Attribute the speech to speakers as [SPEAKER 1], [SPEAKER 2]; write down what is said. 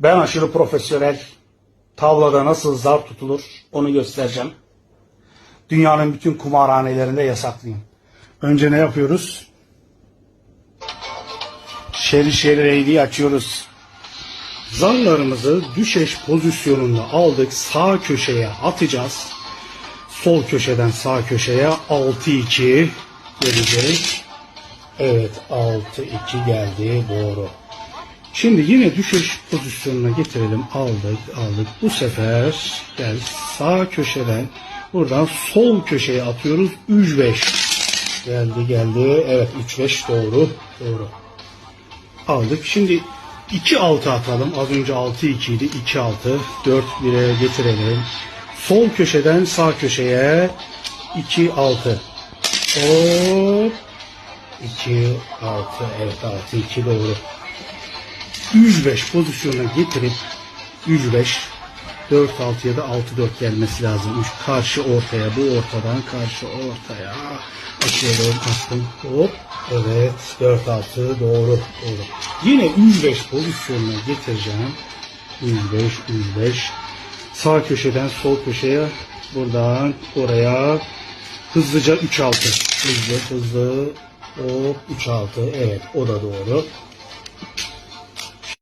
[SPEAKER 1] Ben aşırı profesyonel. Tavlada nasıl zar tutulur onu göstereceğim. Dünyanın bütün kumarhanelerinde yasaklıyım. Önce ne yapıyoruz? Şeri şeri reyliği açıyoruz. Zarlarımızı düşeş pozisyonunda aldık. Sağ köşeye atacağız. Sol köşeden sağ köşeye 6-2 gelecek. Evet 6-2 geldi doğru. Şimdi yine düşüş pozisyonuna getirelim. Aldık aldık. Bu sefer gel sağ köşeden buradan sol köşeye atıyoruz. 3-5 geldi geldi. Evet 3-5 doğru doğru. Aldık. Şimdi 2-6 atalım. Az önce 6-2 idi. 2-6. 4-1'e getirelim. Sol köşeden sağ köşeye 2-6. Hop. 2 6 evet 6 2 doğru. 105 pozisyona getirip 105 4 6 ya da 6 4 gelmesi lazım. 3 karşı ortaya bu ortadan karşı ortaya açıyorum attım hop evet 4 6 doğru doğru. Yine 105 pozisyonuna getireceğim. 105 105 sağ köşeden sol köşeye buradan oraya hızlıca 3 6 hızlı hızlı Hop 3 6 evet o da doğru.